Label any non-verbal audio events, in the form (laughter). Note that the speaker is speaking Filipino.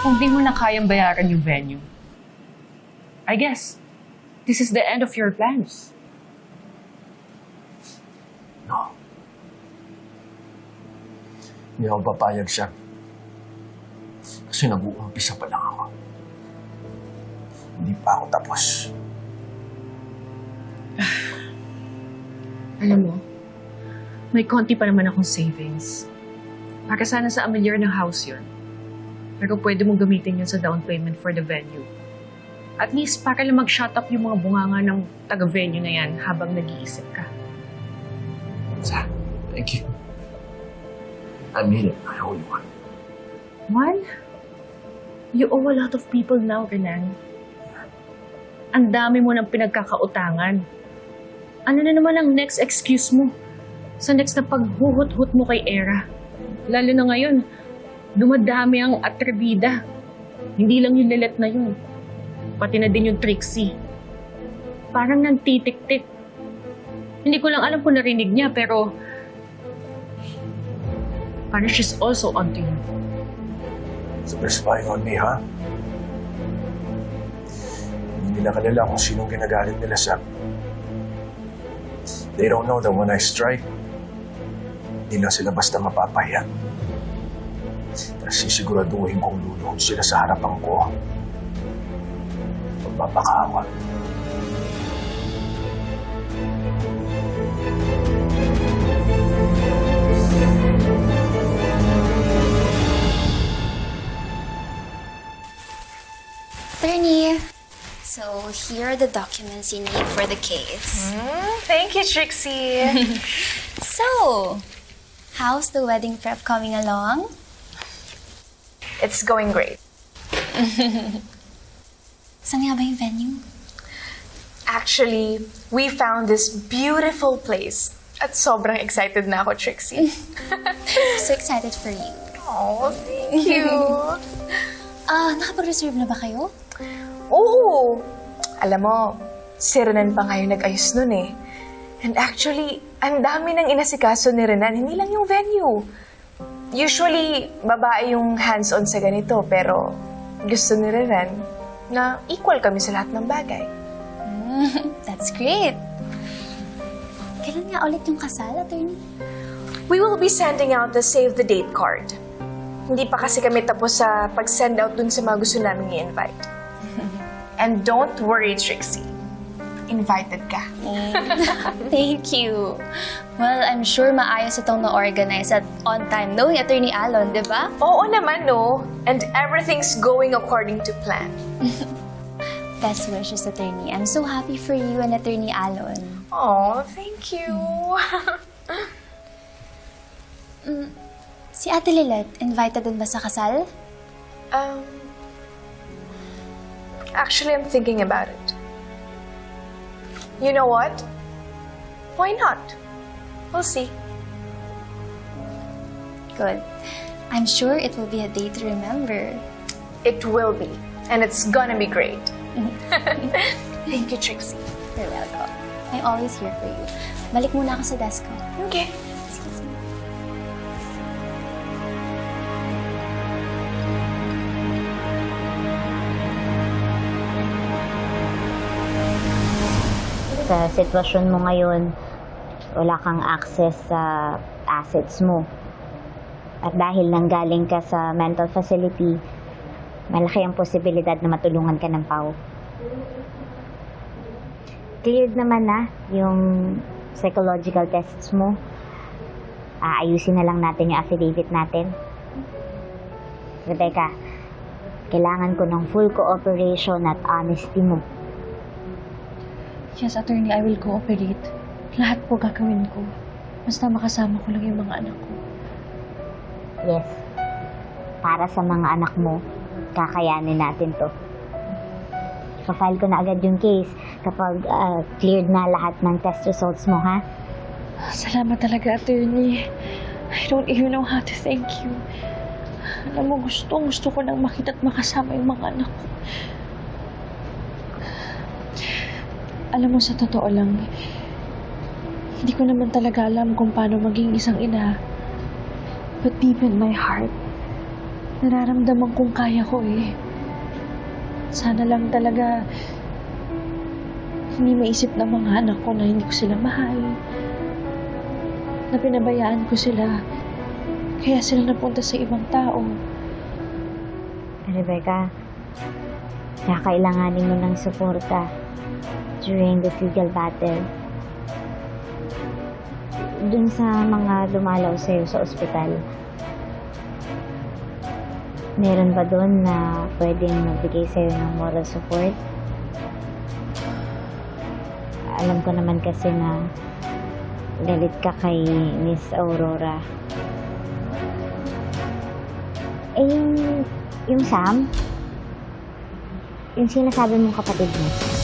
Kung di mo na kayang bayaran yung venue, I guess, this is the end of your plans. No. Hindi ako papayag siya. Kasi nag-uumpisa pa lang ako. Hindi pa ako tapos. (sighs) Alam mo, may konti pa naman akong savings. Para sana sa amilyar ng house yun. Pero pwede mong gamitin yun sa down payment for the venue. At least para lang mag-shut up yung mga bunganga ng taga-venue na yan habang nag-iisip ka. Sa, thank you. I mean it. I owe you one. One, you owe a lot of people now, Renan. Ang dami mo ng pinagkakautangan. Ano na naman ang next excuse mo sa next na paghuhut-hut mo kay Era? Lalo na ngayon, dumadami ang atribida. Hindi lang yung lilet na yun. Pati na din yung Trixie. Parang nantitik-tik. Hindi ko lang alam kung narinig niya, pero parang she's also onto you. So they're spying on me, huh? Hindi nila kanila kung sinong ginagalit nila sa... They don't know that when I strike, hindi lang sila basta mapapahiya. Tapos sisiguraduhin kong luluhod sila sa harapan ko. Magpapakawa. Attorney, so here are the documents you need for the case. Thank you, Trixie. (laughs) So, how's the wedding prep coming along? It's going great. (laughs) Saan nga ba yung venue? Actually, we found this beautiful place. At sobrang excited na ako, Trixie. (laughs) So excited for you. oh, thank you. (laughs) Ah, nakapag-reserve na ba kayo? Oo. Alam mo, si Renan pa ngayon nag-ayos nun eh. And actually, ang dami ng inasikaso ni Renan, hindi lang yung venue. Usually, babae yung hands-on sa ganito, pero gusto ni Renan na equal kami sa lahat ng bagay. (laughs) That's great. Kailan nga ulit yung kasal, attorney? We will be sending out the save the date card. Hindi pa kasi kami tapos sa pag-send out dun sa mga gusto namin i-invite. (laughs) And don't worry, Trixie. Invited ka. (laughs) Thank you. Well, I'm sure maayos itong na-organize at on time, knowing Attorney Alon, di ba? Oo naman, no? And everything's going according to plan. (laughs) Best wishes, Attorney. I'm so happy for you and Attorney Alon. Oh, thank you. (laughs) Si Ate Lilet, invited din ba sa kasal? um, actually, I'm thinking about it. You know what? Why not? We'll see. Good. I'm sure it will be a day to remember. It will be. And it's gonna be great. (laughs) Thank you, Trixie. You're welcome. I'm always here for you. Balik muna ako sa desk ko. Okay. Sa sitwasyon mo ngayon, wala kang access sa assets mo. At dahil nanggaling ka sa mental facility, malaki ang posibilidad na matulungan ka ng PAW. Cleared naman na yung psychological tests mo. Aayusin na lang natin yung affidavit natin. Rebecca, kailangan ko ng full cooperation at honesty mo. Yes, attorney, I will cooperate. Lahat po gagawin ko. Basta makasama ko lang yung mga anak ko. Yes. Para sa mga anak mo, kakayanin natin to. Ipa-file ko na agad yung case kapag ah, cleared na lahat ng test results mo, ha? Salamat talaga, attorney. I don't even know how to thank you. Alam mo, gusto, gusto ko nang makita at makasama yung mga anak ko. Alam mo, sa totoo lang, hindi ko naman talaga alam kung paano maging isang ina. But deep in my heart, nararamdaman kong kaya ko eh. Sana lang talaga hindi maisip ng mga anak ko na hindi ko sila mahal. Na pinabayaan ko sila. Kaya sila napunta sa ibang tao. Rebecca, kakailanganin mo ng suporta during this legal battle. Dun sa mga dumalaw sa'yo sa ospital, meron ba doon na pwedeng magbigay sa'yo ng moral support? Alam ko naman kasi na galit ka kay Miss Aurora. Eh, yung, yung Sam? Yung sinasabi mong kapatid mo?